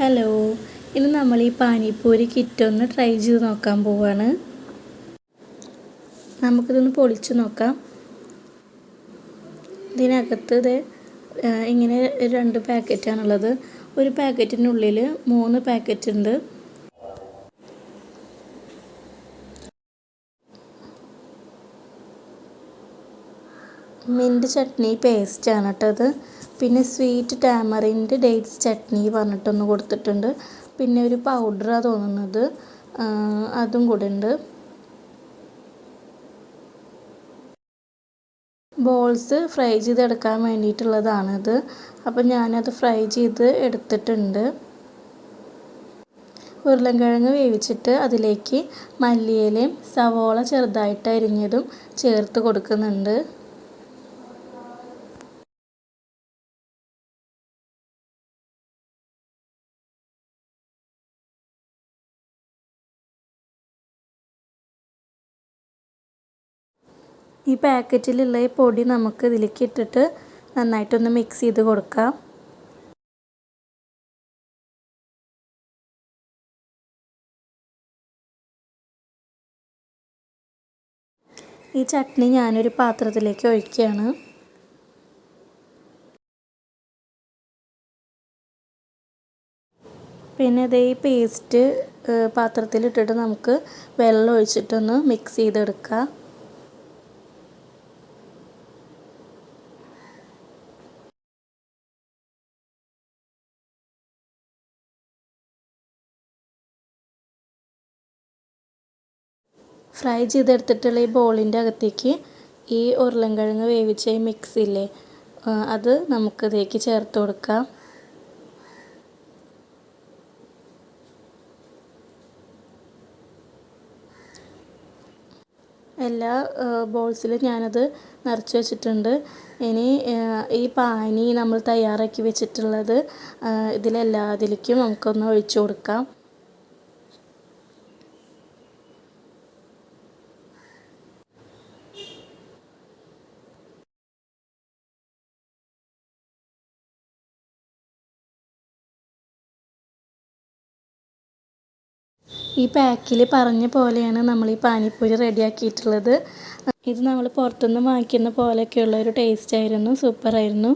Hello ഇന്ന് നമ്മൾ ഈ പാനിപ്പൂരി കിറ്റ് ഒന്ന് ട്രൈ ചെയ്ത് നോക്കാൻ പോവാണ്. നമുക്കിതൊന്ന് പൊളിച്ചു നോക്കാം. ഇതിനകത്ത് ഇത് ഇങ്ങനെ രണ്ട് പാക്കറ്റാണുള്ളത്. ഒരു പാക്കറ്റിനുള്ളിൽ മൂന്ന് പാക്കറ്റ് ഉണ്ട് മിന്റ് ചട്നി പേസ്റ്റാണ് കേട്ടോ അത്. പിന്നെ സ്വീറ്റ് ടാമറിന്റെ ഡേറ്റ്സ് ചട്നി പറഞ്ഞിട്ടൊന്ന് കൊടുത്തിട്ടുണ്ട്. പിന്നെ ഒരു പൗഡറാണ് തോന്നുന്നത്. അതും കൂടെ ഉണ്ട്. ബോൾസ് ഫ്രൈ ചെയ്തെടുക്കാൻ വേണ്ടിയിട്ടുള്ളതാണിത്. അപ്പം ഞാനത് ഫ്രൈ ചെയ്ത് എടുത്തിട്ടുണ്ട്. ഉരുളൻകിഴങ്ങ് വേവിച്ചിട്ട് അതിലേക്ക് മല്ലിയിലയും സവോള ചെറുതായിട്ട് അരിഞ്ഞതും ചേർത്ത് കൊടുക്കുന്നുണ്ട്. ഈ പാക്കറ്റിലുള്ള ഈ പൊടി നമുക്ക് ഇതിലേക്ക് ഇട്ടിട്ട് നന്നായിട്ടൊന്ന് മിക്സ് ചെയ്ത് കൊടുക്കാം. ഈ ചട്നി ഞാനൊരു പാത്രത്തിലേക്ക് ഒഴിക്കുകയാണ്. പിന്നെ ഇതേ ഈ പേസ്റ്റ് പാത്രത്തിലിട്ടിട്ട് നമുക്ക് വെള്ളം ഒഴിച്ചിട്ടൊന്ന് മിക്സ് ചെയ്തെടുക്കാം. ഫ്രൈ ചെയ്തെടുത്തിട്ടുള്ള ഈ ബോളിന്റെ അകത്തേക്ക് ഈ ഉരുളൻകിഴങ്ങ് വേവിച്ച ഈ മിക്സ് ഇല്ലേ അത് നമുക്കിതേക്ക് ചേർത്ത് കൊടുക്കാം. എല്ലാ ബോൾസിലും ഞാനത് നിറച്ച് വെച്ചിട്ടുണ്ട്. ഇനി ഈ പാനി നമ്മൾ തയ്യാറാക്കി വെച്ചിട്ടുള്ളത് ഇതിലെല്ലാതിലേക്കും നമുക്കൊന്ന് ഒഴിച്ചു കൊടുക്കാം. ഈ പാക്കിൽ പറഞ്ഞ പോലെയാണ് നമ്മൾ ഈ പാനിപ്പൂരി റെഡിയാക്കിയിട്ടുള്ളത്. ഇത് നമ്മൾ പുറത്തുനിന്ന് വാങ്ങിക്കുന്ന പോലെയൊക്കെയുള്ള ഒരു ടേസ്റ്റ് ആയിരുന്നു. സൂപ്പറായിരുന്നു.